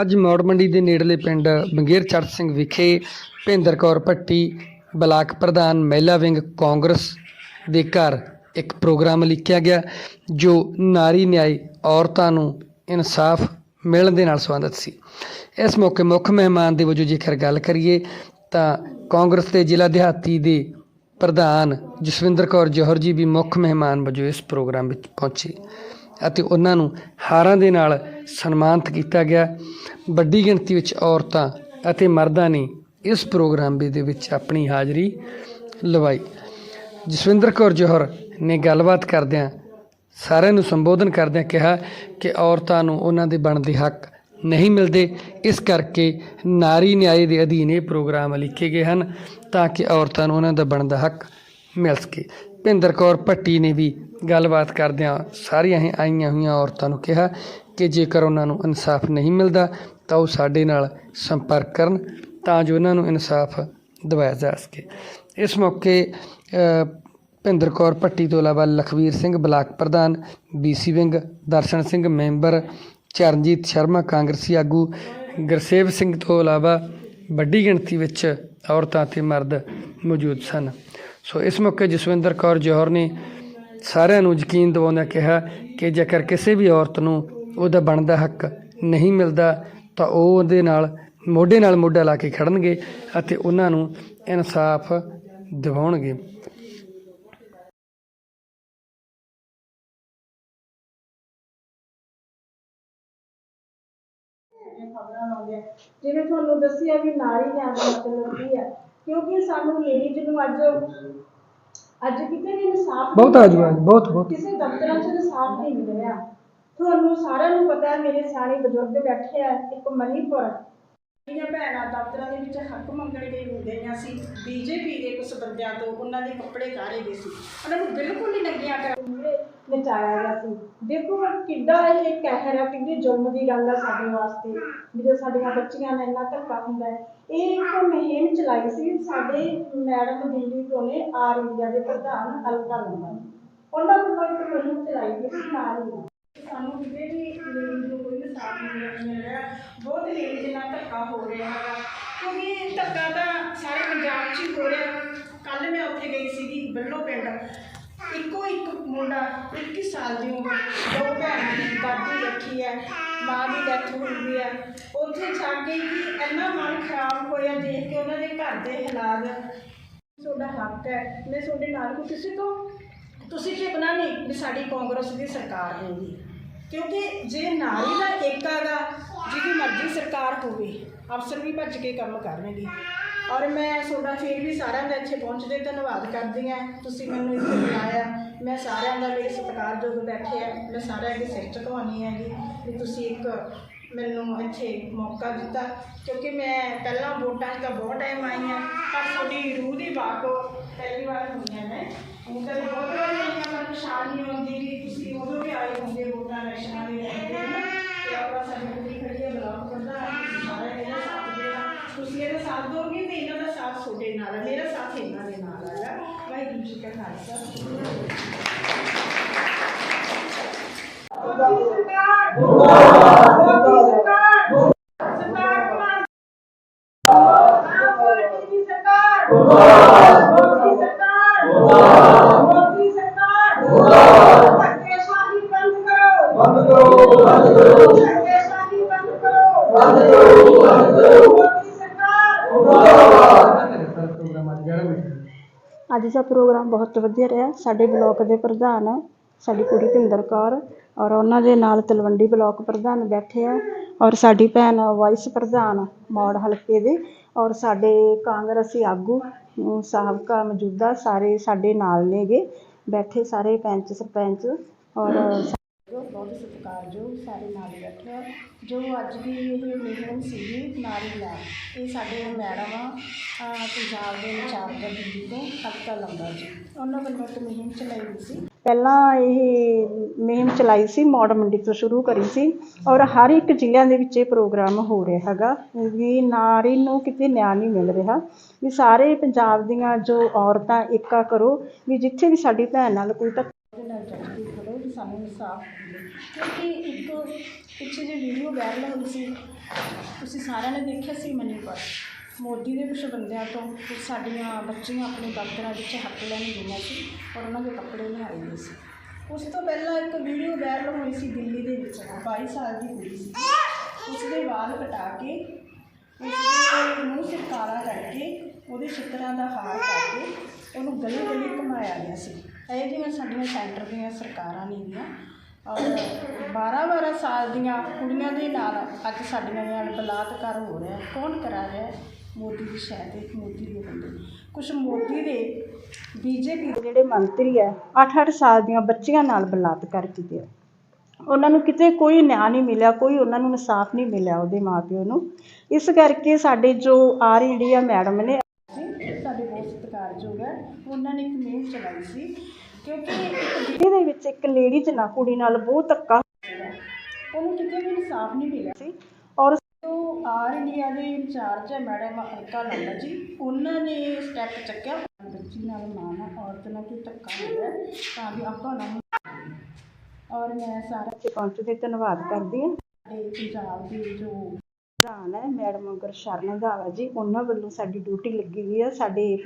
ਅੱਜ ਮੌੜ ਮੰਡੀ ਦੇ ਨੇੜਲੇ ਪਿੰਡ ਬੰਗੇਰ ਚੜ੍ਹ ਸਿੰਘ ਵਿਖੇ ਭਿੰਦਰ ਕੌਰ ਭੱਟੀ, ਬਲਾਕ ਪ੍ਰਧਾਨ ਮਹਿਲਾ ਵਿੰਗ ਕਾਂਗਰਸ ਦੇ ਘਰ ਇੱਕ ਪ੍ਰੋਗਰਾਮ ਲਿਖਿਆ ਗਿਆ, ਜੋ ਨਾਰੀ ਨਿਆਈ ਔਰਤਾਂ ਨੂੰ ਇਨਸਾਫ ਮਿਲਣ ਦੇ ਨਾਲ ਸੰਬੰਧਿਤ ਸੀ। ਇਸ ਮੌਕੇ ਮੁੱਖ ਮਹਿਮਾਨ ਦੇ ਵਜੋਂ ਜੇਕਰ ਗੱਲ ਕਰੀਏ, ਤਾਂ ਕਾਂਗਰਸ ਦੇ ਜ਼ਿਲ੍ਹਾ ਦਿਹਾਤੀ ਦੇ ਪ੍ਰਧਾਨ ਜਸਵਿੰਦਰ ਕੌਰ ਜੋਹਰ ਜੀ ਵੀ ਮੁੱਖ ਮਹਿਮਾਨ ਵਜੋਂ ਇਸ ਪ੍ਰੋਗਰਾਮ ਵਿੱਚ ਪਹੁੰਚੇ। ਅਤੇ ਉਹਨਾਂ ਨੂੰ ਹਾਰਾਂ ਦੇ ਨਾਲ ਸਨਮਾਨਿਤ ਕੀਤਾ ਗਿਆ। ਵੱਡੀ ਗਿਣਤੀ ਵਿੱਚ ਔਰਤਾਂ ਅਤੇ ਮਰਦਾਂ ਨੇ ਇਸ ਪ੍ਰੋਗਰਾਮ ਦੇ ਵਿੱਚ ਆਪਣੀ ਹਾਜ਼ਰੀ ਲਵਾਈ। ਜਸਵਿੰਦਰ ਕੌਰ ਜੋਹਰ ਨੇ ਗੱਲਬਾਤ ਕਰਦਿਆਂ ਸਾਰਿਆਂ ਨੂੰ ਸੰਬੋਧਨ ਕਰਦਿਆਂ ਕਿਹਾ ਕਿ ਔਰਤਾਂ ਨੂੰ ਉਹਨਾਂ ਦੇ ਬਣਦੇ ਹੱਕ ਨਹੀਂ ਮਿਲਦੇ। ਇਸ ਕਰਕੇ ਨਾਰੀ ਨਿਆਏ ਦੇ ਅਧੀਨ ਇਹ ਪ੍ਰੋਗਰਾਮ ਲਿਖੇ ਗਏ ਹਨ ਤਾਂ ਕਿ ਔਰਤਾਂ ਨੂੰ ਉਹਨਾਂ ਦਾ ਬਣਦਾ ਹੱਕ ਮਿਲ ਸਕੇ। ਭਿੰਦਰ ਕੌਰ ਭੱਟੀ ਨੇ ਵੀ ਗੱਲਬਾਤ ਕਰਦਿਆਂ ਸਾਰੀਆਂ ਹੀ ਆਈਆਂ ਹੋਈਆਂ ਔਰਤਾਂ ਨੂੰ ਕਿਹਾ ਕਿ ਜੇਕਰ ਉਹਨਾਂ ਨੂੰ ਇਨਸਾਫ ਨਹੀਂ ਮਿਲਦਾ ਤਾਂ ਉਹ ਸਾਡੇ ਨਾਲ ਸੰਪਰਕ ਕਰਨ ਤਾਂ ਜੋ ਉਹਨਾਂ ਨੂੰ ਇਨਸਾਫ ਦਿਵਾਇਆ ਜਾ ਸਕੇ। ਇਸ ਮੌਕੇ ਭਿੰਦਰ ਕੌਰ ਭੱਟੀ ਤੋਂ ਇਲਾਵਾ ਲਖਵੀਰ ਸਿੰਘ ਬਲਾਕ ਪ੍ਰਧਾਨ BC wing, Darshan Singh member, Charanjit Sharma ਕਾਂਗਰਸੀ ਆਗੂ, ਗੁਰਸੇਵ ਸਿੰਘ ਤੋਂ ਇਲਾਵਾ ਵੱਡੀ ਗਿਣਤੀ ਵਿੱਚ ਔਰਤਾਂ ਤੇ ਮਰਦ ਮੌਜੂਦ ਸਨ। ਸੋ ਇਸ ਮੌਕੇ ਜਸਵਿੰਦਰ ਕੌਰ ਜੋਹਰ ਨੇ ਸਾਰਿਆਂ ਨੂੰ ਯਕੀਨ ਦਿਵਾਉਂਦਿਆਂ ਕਿਹਾ ਕਿ ਜੇਕਰ ਕਿਸੇ ਵੀ ਔਰਤ ਨੂੰ ਉਹਦਾ ਬਣਦਾ ਹੱਕ ਨਹੀਂ ਮਿਲਦਾ, ਤਾਂ ਉਹ ਉਹਦੇ ਨਾਲ, ਮੋਢੇ ਨਾਲ ਮੋਢਾ ਲਾ ਕੇ ਖੜਨਗੇ ਅਤੇ ਉਹਨਾਂ ਨੂੰ ਇਨਸਾਫ ਦਿਵਾਉਣਗੇ। ਖਬਰਾਂ ਲਾਉਂਦੇ ਜਿਵੇਂ ਤੁਹਾਨੂੰ ਦੱਸਿਆ ਵੀ ਨਾਰੀ ਨੇ ਅੱਜ ਮਤਲਬ ਕੀ ਹੈ ਕਿਉਂਕਿ ਸਾਨੂੰ ਲੇਡੀਜ਼ ਨੂੰ ਅੱਜ ਅੱਜ ਕਿਤੇ ਵੀ ਇਨਸਾਫ ਬਹੁਤ ਆਜੂ ਆਜ ਬਹੁਤ ਬਹੁਤ। ਕਿਸੇ ਦਫ਼ਤਰਾਂ 'ਚ ਇਨਸਾਫ ਨਹੀਂ ਮਿਲ ਰਿਹਾ ਤੁਹਾਨੂੰ ਸਾਰਿਆਂ ਨੂੰ ਪਤਾ ਹੈ ਮੇਰੇ ਸਿਆਣੇ ਬਜ਼ੁਰਗ ਬੈਠੇ ਆ ਇੱਕ ਮਨੀਪੁਰ। ਮੇਰੀਆਂ ਭੈਣਾਂ ਦਫ਼ਤਰਾਂ ਦੇ ਵਿੱਚ ਹੱਕ ਮੰਗਣ ਗਈ ਹੁੰਦੀਆਂ ਸੀ। ਬੀਜੇਪੀ ਦੇ ਕੁਝ ਬੰਦਿਆਂ ਤੋਂ ਉਹਨਾਂ ਦੇ ਕੱਪੜੇ ਕਾਰੇ ਗਏ ਸੀ। ਉਹਨਾਂ ਨੂੰ ਬਿਲਕੁਲ ਹੀ ਲੱਗਿਆ ਕਰ ਮੂਹਰੇ ਨਚਾਇਆ ਗਿਆ ਸੀ। ਦੇਖੋ ਹੁਣ ਕਿੱਡਾ ਇਹ ਕਹਿਰ ਹੈ ਕਿੰਨੀ ਜ਼ੁਲਮ ਦੀ ਗੱਲ ਹੈ ਸਾਡੇ ਵਾਸਤੇ। ਜਦੋਂ ਸਾਡੀਆਂ ਬੱਚੀਆਂ ਨਾਲ ਇੰਨਾ ਧੱਕਾ ਹੁੰਦਾ ਹੈ। ਇਹ ਇੱਕ ਮੁਹਿੰਮ ਚਲਾਈ ਸੀ। ਸਾਡੇ ਮੈਡਮ ਦਿੱਲੀ ਤੋਂ ਨੇ ਆਰ ਇੰਡੀਆ ਦੇ ਪ੍ਰਧਾਨ ਅਲਕਾ ਨੰਬਰ ਉਹਨਾਂ ਵੱਲੋਂ ਇੱਕ ਮੁਹਿੰਮ ਚਲਾਈ ਗਈ ਸੀ ਨਾਲ ਹੀ ਸਾਨੂੰ ਕਿਤੇ ਵੀ ਲੇਡੀਜ਼ ਨੂੰ ਕੋਈ ਇਨਸਾਫ ਨਹੀਂ ਮਿਲ ਰਿਹਾ ਬਹੁਤ ਲੇਡੀਜ਼ ਨਾਲ ਧੱਕਾ ਹੋ ਰਿਹਾ ਹੈਗਾ। ਕਿਉਂਕਿ ਧੱਕਾ ਤਾਂ ਸਾਰੇ ਪੰਜਾਬ 'ਚ ਹੀ ਹੋ ਰਿਹਾ। ਕੱਲ ਮੈਂ ਉੱਥੇ ਗਈ ਸੀਗੀ ਬੱਲੋ ਪਿੰਡ। ਇੱਕੋ ਇੱਕ ਮੁੰਡਾ 21 ਸਾਲ ਦੀ ਉਮਰ, ਦੋ ਭੈਣਾਂ ਦੀ ਦਾਦੀ ਰੱਖੀ ਹੈ, ਮਾਂ ਦੀ ਡੈਥ ਹੋਈ ਹੋਈ ਹੈ। ਉੱਥੇ ਜਾ ਕੇ ਕਿ ਇੰਨਾ ਮਨ ਖਰਾਬ ਹੋਇਆ ਦੇਖ ਕੇ ਉਹਨਾਂ ਦੇ ਘਰ ਦੇ ਹਾਲਾਤ। ਤੁਹਾਡਾ ਹੱਕ ਹੈ। ਮੈਂ ਤੁਹਾਡੇ ਨਾਲ ਹੂੰ। ਕਿਸੇ ਤੋਂ ਤੁਸੀਂ ਝਿਕਣਾ ਨਹੀਂ ਵੀ ਸਾਡੀ ਕਾਂਗਰਸ ਦੀ ਸਰਕਾਰ ਹੋਊਗੀ। ਕਿਉਂਕਿ ਜੇ ਨਾਰੀ ਦਾ ਏਕਾ ਗਾ ਜਿਹਦੀ ਮਰਜ਼ੀ ਸਰਕਾਰ ਹੋਵੇ, ਅਫਸਰ ਵੀ ਭੱਜ ਕੇ ਕੰਮ ਕਰਨਗੇ। ਔਰ ਮੈਂ ਤੁਹਾਡਾ ਫਿਰ ਵੀ ਸਾਰਿਆਂ ਦਾ ਇੱਥੇ ਪਹੁੰਚਦੇ ਧੰਨਵਾਦ ਕਰਦੀ ਹਾਂ। ਤੁਸੀਂ ਮੈਨੂੰ ਇੱਥੇ ਬੁਲਾਇਆ। ਮੈਂ ਸਾਰਿਆਂ ਦਾ ਮੇਰੇ ਸਤਿਕਾਰਯੋਗ ਬੈਠੇ ਆ ਮੈਂ ਸਾਰਿਆਂ ਦੇ ਸਿਰ ਝੁਕਾਉਣੀ ਹੈਗੀ ਵੀ ਤੁਸੀਂ ਇੱਕ ਮੈਨੂੰ ਇੱਥੇ ਮੌਕਾ ਦਿੱਤਾ। ਕਿਉਂਕਿ ਮੈਂ ਪਹਿਲਾਂ ਵੋਟਾਂ 'ਚ ਤਾਂ ਬਹੁਤ ਟਾਈਮ ਆਈ ਹਾਂ, ਪਰ ਤੁਹਾਡੀ ਰੂਹ ਦੀ ਬਾਤ ਪਹਿਲੀ ਵਾਰ ਹੋਈ ਹੈ। ਮੈਂ ਹੁਣ ਤਾਂ ਬਹੁਤ ਵਾਰ ਆਈ ਹਾਂ ਪਰ ਪਛਾਣ ਤੁਸੀਂ ਉਦੋਂ ਵੀ ਆਏ ਹੋਗੇ ਵੋਟਾਂ ਇਲੈਕਸ਼ਨਾਂ ਦੇ ਰਹਿੰਦੇ ਹਨ ਤੇ ਆਪਣਾ ਸਾਡੀ ਖੜੀ ਹੈ ਬਲਾਕ ਕਰਦਾ ਸਾਰੇ ਇਹਦਾ ਸਾਥ ਦੇਣਾ ਤੁਸੀਂ ਇਹਦਾ ਸਾਥ ਦੋਗੇ ਤੇ ਇਹਨਾਂ ਦਾ ਸਾਥ ਤੁਹਾਡੇ ਨਾਲ ਹੈ ਮੇਰਾ ਸਾਥ ਇਹਨਾਂ ਦੇ ਨਾਲ ਹੈਗਾ ਵਾਹਿਗੁਰੂ ਜੀ ਕਾ ਖਾਲਸਾ। ਸਰਕਾਰ ਮੋਦੀ ਸਰਕਾਰ ਸਰਕਾਰ ਕੁਮਾਰ ਮੋਦੀ ਦੀ ਸਰਕਾਰ ਮੋਦੀ ਸਰਕਾਰ ਮੋਦੀ ਸਰਕਾਰ ਧੱਕੇਸ਼ਾਹੀ ਬੰਦ ਕਰੋ ਬੰਦ ਕਰੋ ਬੰਦ ਕਰੋ ਧੱਕੇਸ਼ਾਹੀ ਬੰਦ ਕਰੋ ਬੰਦ ਕਰੋ ਬੰਦ ਕਰੋ ਮੋਦੀ ਸਰਕਾਰ ਪ੍ਰੋਗਰਾਮ ਅੱਜ ਜਿਹੜਾ ਬੈਠਾ ਅੱਜ ਦਾ ਪ੍ਰੋਗਰਾਮ ਬਹੁਤ ਵਧੀਆ ਰਿਹਾ। ਸਾਡੇ ਬਲਾਕ ਦੇ ਪ੍ਰਧਾਨ ਸਾਡੀ ਕੁੜੀ ਭਿੰਦਰ ਕੌਰ ਔਰ ਉਹਨਾਂ ਦੇ ਨਾਲ ਤਲਵੰਡੀ ਬਲਾਕ ਪ੍ਰਧਾਨ ਬੈਠੇ ਆ ਔਰ ਸਾਡੀ ਭੈਣ ਵਾਈਸ ਪ੍ਰਧਾਨ ਮੌੜ ਹਲਕੇ ਦੇ ਔਰ ਸਾਡੇ ਕਾਂਗਰਸੀ ਆਗੂ ਸਾਬਕਾ ਮੌਜੂਦਾ ਸਾਰੇ ਸਾਡੇ ਨਾਲ ਨੇਗੇ। ਬੈਠੇ ਸਾਰੇ ਪੈਂਚ, ਸਰਪੰਚ ਔਰ ਬਹੁਤ ਸਤਿਕਾਰਯੋਗ ਸਾਰੇ ਨਾਲ ਬੈਠੇ ਆ ਜੋ ਅੱਜ ਦੀ ਇਹ ਮੀਟਿੰਗ ਸੀਗੀ ਨਾਰੀ ਇਹ ਸਾਡੇ ਮੈਡਮ ਆ ਪੰਜਾਬ ਦੇ ਇੰਚਾਰਜ ਦਿੱਲੀ ਤੋਂ ਹਲਕਾ ਲੰਬਾ ਜੀ। ਉਹਨਾਂ ਵੱਲੋਂ ਇੱਕ ਮੁਹਿੰਮ ਚਲਾਈ ਗਈ ਸੀ। ਪਹਿਲਾਂ ਇਹ ਮੁਹਿੰਮ ਚਲਾਈ ਸੀ, ਮੌੜ ਮੰਡੀ ਤੋਂ ਸ਼ੁਰੂ ਕਰੀ ਸੀ ਔਰ ਹਰ ਇੱਕ ਜ਼ਿਲ੍ਹਿਆਂ ਦੇ ਵਿੱਚ ਇਹ ਪ੍ਰੋਗਰਾਮ ਹੋ ਰਿਹਾ ਹੈਗਾ। ਵੀ ਨਾਰੀ ਨੂੰ ਕਿਤੇ ਨਿਆਂ ਨਹੀਂ ਮਿਲ ਰਿਹਾ। ਵੀ ਸਾਰੇ ਪੰਜਾਬ ਦੀਆਂ ਜੋ ਔਰਤਾਂ, ਏਕਾ ਕਰੋ। ਵੀ ਜਿੱਥੇ ਵੀ ਸਾਡੀ ਭੈਣ ਨਾਲ ਕੋਈ ਧੱਕਾ ਸਾਨੂੰ ਇਨਸਾਫ ਮਿਲੇ ਕਿਉਂਕਿ ਇੱਕ ਪਿੱਛੇ ਜੇ ਵੀਡੀਓ ਵਾਇਰਲ ਹੋਈ ਸੀ। ਤੁਸੀਂ ਸਾਰਿਆਂ ਨੇ ਦੇਖਿਆ ਸੀ ਮਨੀ ਪਰ। ਮੋਦੀ ਦੇ ਕੁਛ ਬੰਦਿਆਂ ਤੋਂ ਕੁਛ ਸਾਡੀਆਂ ਬੱਚੀਆਂ ਆਪਣੇ ਦਫ਼ਤਰਾਂ ਵਿੱਚ ਹੱਕ ਲੈਣ ਗਈਆਂ ਸੀ ਔਰ ਉਹਨਾਂ ਦੇ ਕੱਪੜੇ ਲਿਆਏ ਗਏ ਸੀ। ਉਸ ਤੋਂ ਪਹਿਲਾਂ ਇੱਕ ਵੀਡੀਓ ਵਾਇਰਲ ਹੋਈ ਸੀ ਦਿੱਲੀ ਦੇ ਵਿੱਚ। 22 ਸਾਲ ਦੀ ਕੁੜੀ ਸੀ। ਉਸ ਦੇ ਵਾਲ ਕਟਾ ਕੇ, ਉਸ ਦੇ ਮੂੰਹ ਸਿਰ ਕਰਕੇ, ਉਹਦੇ ਛਿੱਤਰਾਂ ਦਾ ਹਾਰ ਕਰਕੇ ਉਹਨੂੰ ਗਲੇ ਗਲੀ ਘੁਮਾਇਆ ਗਿਆ ਸੀ। ਇਹ ਜਿਹੀਆਂ ਸਾਡੀਆਂ ਸੈਂਟਰ ਦੀਆਂ ਸਰਕਾਰਾਂ ਨੇਗੀਆਂ ਔਰ 12 12 ਸਾਲ ਦੀਆਂ ਕੁੜੀਆਂ ਦੇ ਨਾਲ ਅੱਜ ਸਾਡੀਆਂ ਨਾਲ ਬਲਾਤਕਾਰ ਹੋ ਰਿਹਾ ਕੌਣ ਕਰਾ ਰਿਹਾ ਮੋਦੀ ਦੀ ਸ਼ਾਇਦ ਇੱਕ ਮੋਦੀ ਦੇ ਬੰਦੇ ਕੁਝ ਮੋਦੀ ਦੇ ਬੀਜੇਪੀ ਦੇ ਜਿਹੜੇ ਮੰਤਰੀ ਹੈ 8-8 ਸਾਲ ਦੀਆਂ ਬੱਚੀਆਂ ਨਾਲ ਬਲਾਤਕਾਰ ਕੀਤੇ ਆ। ਉਹਨਾਂ ਨੂੰ ਕਿਤੇ ਕੋਈ ਨਿਆਂ ਨਹੀਂ ਮਿਲਿਆ, ਕੋਈ ਉਹਨਾਂ ਨੂੰ ਇਨਸਾਫ ਨਹੀਂ ਮਿਲਿਆ ਉਹਦੇ ਮਾਪਿਓ ਨੂੰ। ਇਸ ਕਰਕੇ ਸਾਡੇ ਜੋ ਆਰ ਇੰਡੀਆ ਮੈਡਮ ਨੇ ਸੀ ਸਾਡੇ ਬਹੁਤ ਸਤਿਕਾਰਯੋਗ ਹੈ ਉਹਨਾਂ ਨੇ ਇੱਕ ਮੁਹਿੰਮ ਚਲਾਈ ਸੀ ਕਿਉਂਕਿ ਇਹਦੇ ਵਿੱਚ ਇੱਕ ਲੇਡੀ ਤੇ ਨਾ ਕੁੜੀ ਨਾਲ ਬਹੁਤ ਧੱਕਾ ਉਹਨੂੰ ਕਿਤੇ ਵੀ ਇਨਸਾਫ ਨਹੀਂ ਮਿਲਿਆ। ਸੀ ਔਰ ਜੋ ਆਰ ਇੰਡੀਆ ਦੇ ਇੰਚਾਰਜ ਹੈ ਮੈਡਮ ਅਲਕਾ ਲਾਲਾ ਜੀ ਉਹਨਾਂ ਨੇ ਸਟੈਪ ਚੱਕਿਆ। ਬੱਚੀ ਨਾਲ ਮਾਂ ਨਾਲ ਔਰਤ ਨਾਲ ਕੋਈ ਧੱਕਾ ਹੋਇਆ ਤਾਂ ਵੀ ਆਪਾਂ ਨੂੰ ਔਰ ਮੈਂ ਸਾਰਾ ਤੇ ਪਹੁੰਚ ਤੇ ਧੰਨਵਾਦ ਕਰਦੀ ਹਾਂ। ਸਾਡੇ ਪੰਜਾਬ ਦੇ ਜੋ ਪ੍ਰਧਾਨ ਹੈ ਮੈਡਮ ਗੁਰਸ਼ਰਨ ਰੰਧਾਵਾ ਜੀ ਉਹਨਾਂ ਵੱਲੋਂ ਸਾਡੀ ਡਿਊਟੀ ਲੱਗੀ ਹੋਈ ਹੈ ਸਾਡੇ